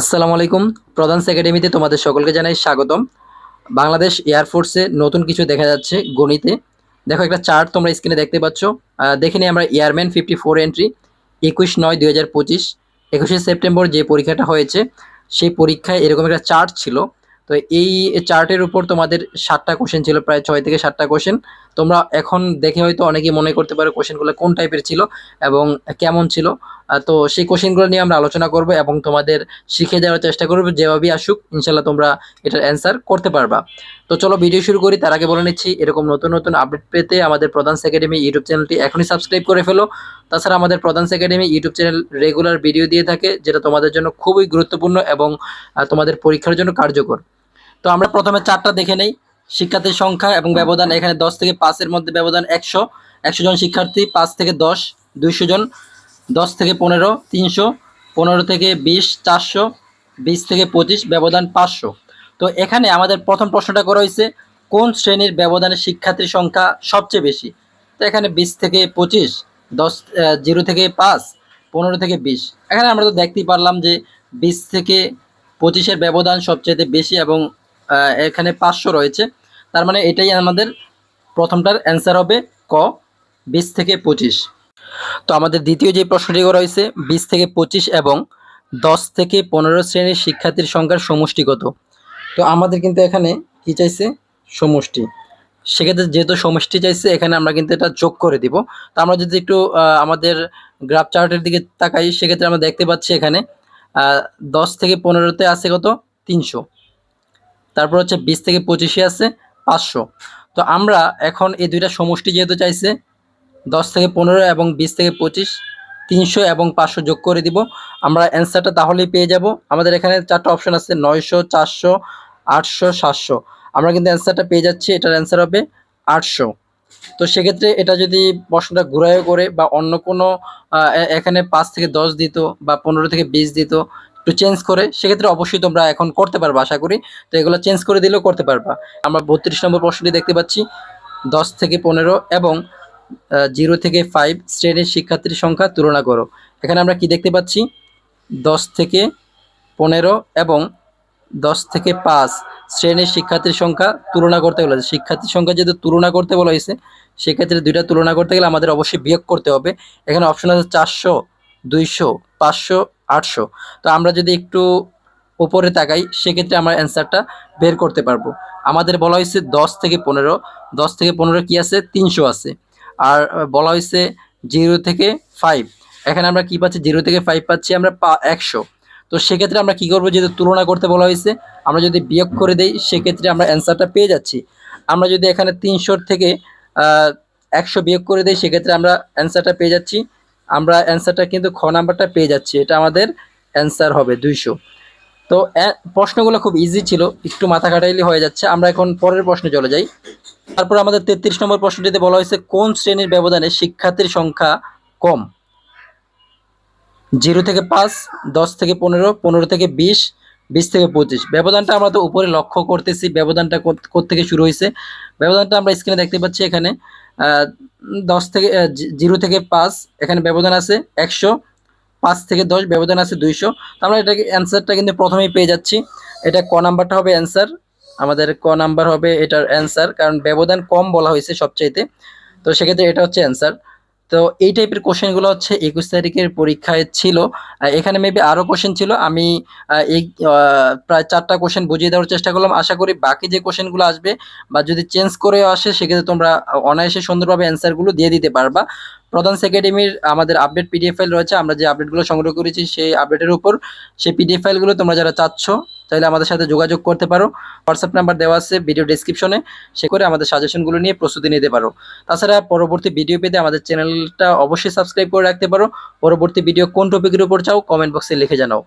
আসসালামু আলাইকুম। প্রধানস একাডেমিতে তোমাদের সকলকে জানাই স্বাগতম। বাংলাদেশ এয়ারফোর্সে নতুন কিছু দেখা যাচ্ছে গণিতে। দেখো, একটা চার্ট তোমরা স্ক্রিনে দেখতে পাচ্ছ। দেখে নিই আমরা এয়ারম্যান ফিফটি ফোর এন্ট্রি একুশ নয় দুই হাজার পঁচিশ, একুশে সেপ্টেম্বর যে পরীক্ষাটা হয়েছে, সেই পরীক্ষায় এরকম একটা চার্ট ছিল। তো এই চার্টের উপর তোমাদের সাতটা কোশ্চেন ছিল, প্রায় ছয় থেকে সাতটা কোশ্চেন তোমরা এখন দেখে হয়তো অনেকেই মনে করতে পারো কোশ্চেনগুলো কোন টাইপের ছিল এবং কেমন ছিল। তো সেই কোশ্চেনগুলো নিয়ে আমরা আলোচনা করব এবং তোমাদের শিখে যাওয়ার চেষ্টা করব যেভাবেই আসুক ইনশাল্লাহ তোমরা এটার অ্যান্সার করতে পারবা। তো চলো ভিডিও শুরু করি, তার আগে বলে নিচ্ছি, এরকম নতুন নতুন আপডেট পেতে আমাদের প্রধান একাডেমি ইউটিউব চ্যানেলটি এখনই সাবস্ক্রাইব করে ফেলো। তাছাড়া আমাদের প্রধান academy YouTube channel regular video দিয়ে থাকে, যেটা তোমাদের জন্য খুবই গুরুত্বপূর্ণ এবং তোমাদের পরীক্ষার জন্য কার্যকর। তো আমরা প্রথমে চারটা দেখে নেই। শিক্ষার্থীর সংখ্যা এবং ব্যবধান এখানে দশ থেকে পাঁচের মধ্যে ব্যবধান একশো একশো জন শিক্ষার্থী পাঁচ থেকে দশ দুইশো জন দশ থেকে পনেরো তিনশো পনেরো থেকে বিশ চারশো বিশ থেকে পঁচিশ ব্যবধান পাঁচশো। তো এখানে আমাদের প্রথম প্রশ্নটা করা হয়েছে কোন শ্রেণির ব্যবধানে শিক্ষার্থীর সংখ্যা সবচেয়ে বেশি? তো এখানে বিশ থেকে পঁচিশ দশ জিরো থেকে পাঁচ পনেরো থেকে বিশ। এখানে আমরা তো দেখতেই পারলাম যে বিশ থেকে পঁচিশের ব্যবধান সবচেয়ে বেশি এবং এখানে পাঁচশো রয়েছে। তার মানে এটাই আমাদের প্রথমটার অ্যান্সার হবে ক, বিশ থেকে পঁচিশ। তো আমাদের দ্বিতীয় যে প্রশ্নটি করা হয়েছে, বিশ থেকে পঁচিশ এবং দশ থেকে পনেরো শ্রেণির শিক্ষার্থীর সংখ্যার সমষ্টি কত? তো আমাদের কিন্তু এখানে কি চাইছে? সমষ্টি। সেক্ষেত্রে যেহেতু সমষ্টি চাইছে, এখানে আমরা কিন্তু এটা যোগ করে দিব। তো আমরা যদি একটু আমাদের গ্রাফ চার্টের দিকে তাকাই, সেক্ষেত্রে আমরা দেখতে পাচ্ছি এখানে দশ থেকে পনেরোতে আছে কত? তিনশো। তারপর হচ্ছে বিশ থেকে পঁচিশে আছে পাঁচশো। তো আমরা এখন এই দুইটা সমষ্টি যেহেতু চাইছে, দশ থেকে পনেরো এবং বিশ থেকে পঁচিশ, তিনশো এবং পাঁচশো যোগ করে দিব। আমরা অ্যান্সারটা তাহলেই পেয়ে যাব। আমাদের এখানে চারটা অপশন আছে, নয়শো, চারশো, আটশো, সাতশো। আমরা কিন্তু অ্যান্সারটা পেয়ে যাচ্ছি, এটার অ্যান্সার হবে আটশো। তো সেক্ষেত্রে এটা যদি প্রশ্নটা ঘুরাইও করে বা অন্য কোনো এখানে পাঁচ থেকে দশ দিত বা পনেরো থেকে বিশ দিত একটু চেঞ্জ করে, সেক্ষেত্রে অবশ্যই তোমরা এখন করতে পারবা আশা করি। তো এগুলো চেঞ্জ করে দিলেও করতে পারবা। আমরা বত্রিশ নম্বর প্রশ্নটি দেখতে পাচ্ছি। দশ থেকে পনেরো এবং জিরো থেকে ফাইভ শ্রেণির শিক্ষার্থীর সংখ্যা তুলনা করো। এখানে আমরা কি দেখতে পাচ্ছি? দশ থেকে পনেরো এবং দশ থেকে পাঁচ শ্রেণির শিক্ষার্থীর সংখ্যা তুলনা করতে বলা হয়েছে শিক্ষার্থীর সংখ্যা যেহেতু তুলনা করতে বলা হয়েছে, সেক্ষেত্রে দুইটা তুলনা করতে গেলে আমাদের অবশ্যই বিয়োগ করতে হবে। এখানে অপশন আছে চারশো, দুইশো, পাঁচশো আটশো। তো আমরা যদি একটু উপরে তাকাই, সেক্ষেত্রে আমরা অ্যান্সারটা বের করতে পারব। আমাদের বলা হয়েছে দশ থেকে পনেরো। দশ থেকে পনেরো কি আছে? তিনশো আছে। আর বলা হয়েছে জিরো থেকে ফাইভ। এখানে আমরা কি পাচ্ছি? জিরো থেকে ফাইভ পাচ্ছি, আমরা পা একশো। তো সেক্ষেত্রে আমরা কি করব? যেহেতু তুলনা করতে বলা হয়েছে, আমরা যদি বিয়োগ করে দেই, সেক্ষেত্রে আমরা অ্যান্সারটা পেয়ে যাচ্ছি। আমরা যদি এখানে তিনশোর থেকে একশো বিয়োগ করে দিই, সেক্ষেত্রে আমরা অ্যান্সারটা পেয়ে যাচ্ছি আমরা অ্যান্সারটা কিন্তু খ নাম্বারটা পেয়ে যাচ্ছি। এটা আমাদের অ্যান্সার হবে দুইশো। তো প্রশ্নগুলো খুব ইজি ছিল, একটু মাথা খাটাইলে হয়ে যাচ্ছে। আমরা এখন পরের প্রশ্নে চলে যাই। তারপর আমাদের তেত্রিশ নম্বর প্রশ্নটিতে বলা হয়েছে, কোন শ্রেণির ব্যবধানে শিক্ষার্থীর সংখ্যা কম? জিরো থেকে পাঁচ, দশ থেকে পনেরো পনেরো থেকে বিশ বিশ থেকে পঁচিশ। ব্যবধানটা আমরা তো উপরে লক্ষ্য করতেছি, ব্যবধানটা থেকে শুরু হয়েছে। ব্যবধানটা আমরা স্ক্রিনে দেখতে পাচ্ছি এখানে। দশ থেকে জিরো থেকে পাঁচ এখানে ব্যবধান আছে একশো, পাঁচ থেকে দশ ব্যবধান আছে দুইশো। আমরা এটাকে, অ্যান্সারটা কিন্তু প্রথমেই পেয়ে যাচ্ছি। এটা ক নাম্বারটা হবে অ্যান্সার। আমাদের ক নাম্বার হবে এটার অ্যান্সার, কারণ ব্যবধান কম বলা হয়েছে সবচাইতে। তো সেক্ষেত্রে এটা হচ্ছে অ্যান্সার। তো এই টাইপের কোশ্চেনগুলো হচ্ছে একুশ তারিখের পরীক্ষায় ছিল। এখানে মেবি আরও কোশ্চেন ছিল। আমি এই প্রায় চারটা কোশ্চেন বুঝিয়ে দেওয়ার চেষ্টা করলাম। আশা করি বাকি যে কোশ্চেনগুলো আসবে বা যদি চেঞ্জ করে আসে, সেক্ষেত্রে তোমরা অনায়াসে সুন্দরভাবে অ্যান্সারগুলো দিয়ে দিতে পারবা। প্রধান একাডেমির আমাদের আপডেট পিডিএফ ফাইল রয়েছে। আমরা যে আপডেটগুলো সংগ্রহ করেছি, সেই আপডেটের উপর সেই পিডিএফ ফাইলগুলো তোমরা যারা চাচ্ছ চাইলে আমাদের সাথে যোগাযোগ করতে পারো। হোয়াটসঅ্যাপ নাম্বার দেওয়া আছে ভিডিও ডিসক্রিপশনে সে করে আমাদের সাজেশনগুলো নিয়ে প্রস্তুতি নিতে পারো। তাছাড়া পরবর্তী ভিডিও পেতে আমাদের চ্যানেলটা অবশ্যই সাবস্ক্রাইব করে রাখতে পারো। পরবর্তী ভিডিও কোন টপিকের উপর চাও কমেন্ট বক্সে লিখে জানাও।